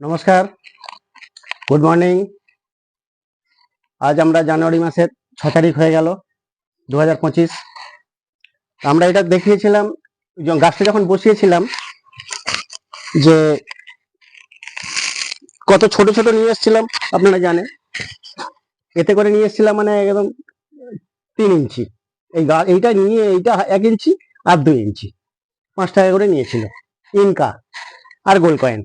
নমস্কার। Good morning আজ আমরা জানুয়ারি মাসের ছ তারিখ হয়ে গেল দু হাজার পঁচিশ আমরা এটা দেখিয়েছিলাম গাছটা যখন বসিয়েছিলাম, যে কত ছোট ছোট নিয়ে এসেছিলাম, আপনারা জানেন। এতে করে নিয়ে এসেছিলাম মানে একদম তিন ইঞ্চি। এই গা এইটা নিয়ে এইটা এক ইঞ্চি আর দুই ইঞ্চি। পাঁচ টাকা করে নিয়েছিল। ইনকা আর গোল্ড কয়েন।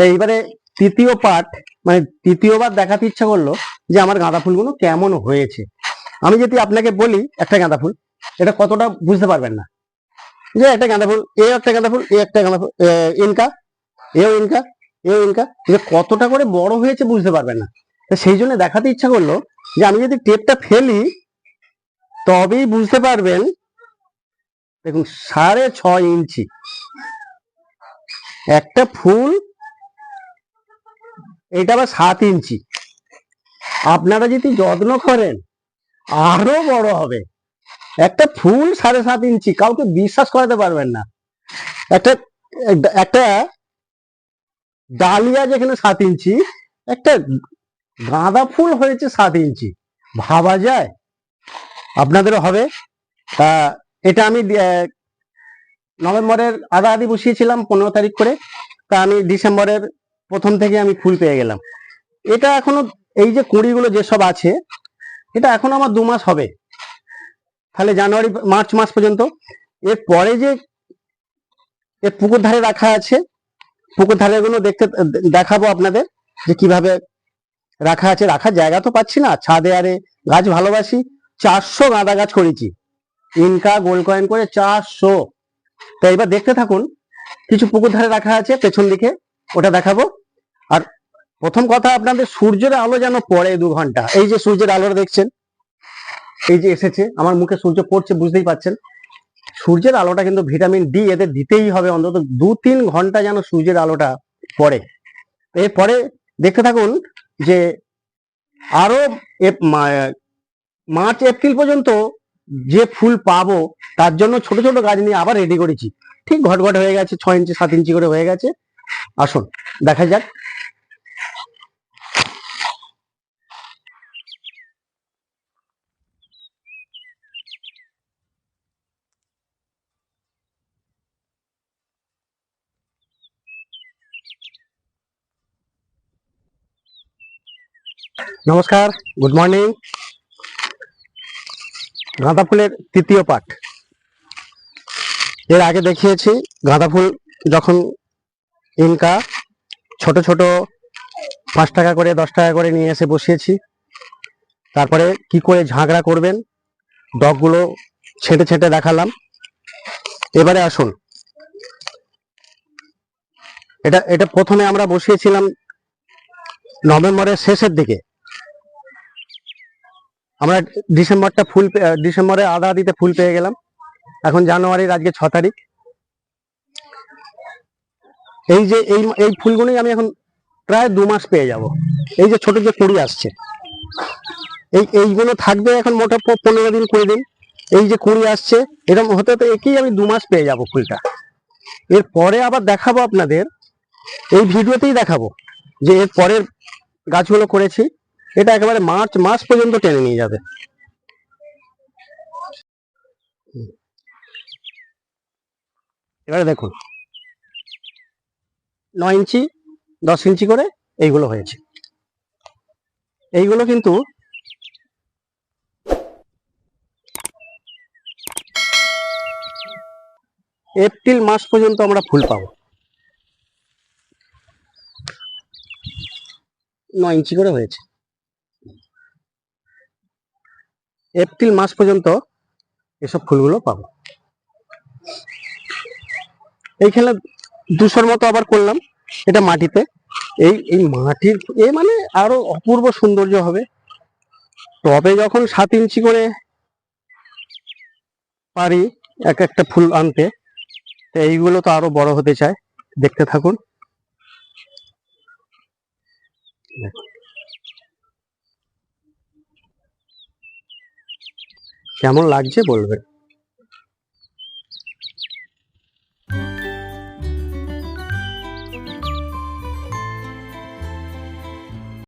তো এইবারে তৃতীয় পার্ট মানে তৃতীয়বার দেখাতে ইচ্ছা করল যে আমার গাঁদা ফুলগুলো কেমন হয়েছে। আমি যদি আপনাকে বলি একটা গাঁদা ফুল, এটা কতটা বুঝতে পারবেন না। যে একটা গাঁদা ফুল, এ একটা গাঁদা ফুল, এ একটা গাঁদা ফুল ইনকা, এও ইনকা এও ইনকা, এটা কতটা করে বড় হয়েছে বুঝতে পারবেন না। সেই জন্য দেখাতে ইচ্ছা করল যে আমি যদি টেপটা ফেলি, তবেই বুঝতে পারবেন, দেখুন, সাড়ে ছয় ইঞ্চি। একটা ফুল এটা আবার সাত ইঞ্চি। আপনারা যদি যত্ন করেন, আরও বড় হবে। একটা ফুল সাড়ে সাত ইঞ্চি, কাউকে বিশ্বাস করাতে পারবেন না। একটা একটা ডালিয়া যেখানে সাত ইঞ্চি, একটা গাঁদা ফুল হয়েছে সাত ইঞ্চি। ভাবা যায়। আপনাদেরও হবে। এটা আমি নভেম্বরের আধা আধি বসিয়েছিলাম, পনেরো তারিখ করে। তা আমি ডিসেম্বরের প্রথম থেকে আমি ফুল পেয়ে গেলাম। এটা এখনও এই যে কুড়িগুলো যেসব আছে, এটা এখনও আমার দু মাস হবে। তাহলে জানুয়ারি, মার্চ মাস পর্যন্ত। এর পরে যে এর পুকুর ধারে রাখা আছে, পুকুর ধারে গুলো দেখতে, দেখাবো আপনাদের যে কীভাবে রাখা আছে। রাখার জায়গা তো পাচ্ছি না। ছাদে আরে গাছ ভালোবাসি। চারশো গাঁদা গাছ করেছি। ইনকা, গোল্ড কয়েন করে চারশো। তো এবার দেখতে থাকুন, কিছু পুকুর ধারে রাখা আছে পেছন দিকে, ওটা দেখাবো। প্রথম কথা, আপনাদের সূর্যের আলো যেন পড়ে দু ঘণ্টা। এই যে সূর্যের আলোটা দেখছেন? এই যে এসেছে, আমার মুখে সূর্য পড়ছে, বুঝতেই পাচ্ছেন সূর্যের আলোটা কিন্তু ভিটামিন ডি এদের দিতেই হবে, অন্তত দু তিন ঘণ্টা যেন সূর্যের আলোটা পড়ে। এরপরে দেখতে থাকুন যে আরও মার্চ, এপ্রিল পর্যন্ত যে ফুল পাবো, তার জন্য ছোট ছোট গাছ নিয়ে আবার রেডি করেছি। ঠিক ঘট ঘট হয়ে গেছে, ছয় ইঞ্চি, সাত ইঞ্চি করে হয়ে গেছে। আসুন, দেখা যাক। নমস্কার গুড মর্নিং গাঁদা ফুলের তৃতীয় পাঠ। এর আগে দেখিয়েছি গাঁদা ফুল যখন ইনকা, ছোট ছোট পাঁচ টাকা করে, দশ টাকা করে নিয়ে এসে বসিয়েছি। তারপরে কি করে ঝাঁকড়া করবেন, ডগগুলো ছেঁটে ছেঁটে দেখালাম। এবারে আসুন। এটা এটা প্রথমে আমরা বসিয়েছিলাম নভেম্বরের শেষের দিকে। আমরা ডিসেম্বরটা ফুল ডিসেম্বরে আধা আধিতে ফুল পেয়ে গেলাম। এখন জানুয়ারির আজকে ছ তারিখ। এই যে, এই এই ফুলগুলোই আমি এখন প্রায় দু মাস পেয়ে যাব। এই যে ছোট যে কুড়ি আসছে, এই, এইগুলো থাকবে এখন মোটা পনেরো দিন, কুড়ি দিন। এই যে কুড়ি আসছে এরকম হতে হতে একেই আমি দু মাস পেয়ে যাব ফুলটা। এর পরে আবার দেখাবো আপনাদের। এই ভিডিওতেই দেখাবো যে এর পরের গাছগুলো করেছি। এটা একেবারে মার্চ মাস পর্যন্ত টেনে নিয়ে যাবে। এবারে দেখুন। নয় ইঞ্চি, দশ ইঞ্চি করে এইগুলো হয়েছে। এইগুলো কিন্তু এপ্রিল মাস পর্যন্ত আমরা ফুল পাবো। নয় ইঞ্চি করে হয়েছে। এপ্রিল মাস পর্যন্ত এসব ফুলগুলো পাবো। এইখানে দুশোর মতো আবার করলাম, এটা মাটিতে। এই এই মাটির, এ মানে আরও অপূর্ব সৌন্দর্য হবে। টবে যখন সাত ইঞ্চি করে পারি এক একটা ফুল আনতে, তো এইগুলো তো আরও বড় হতে চায়। দেখতে থাকুন। কেমন লাগছে বলবেন?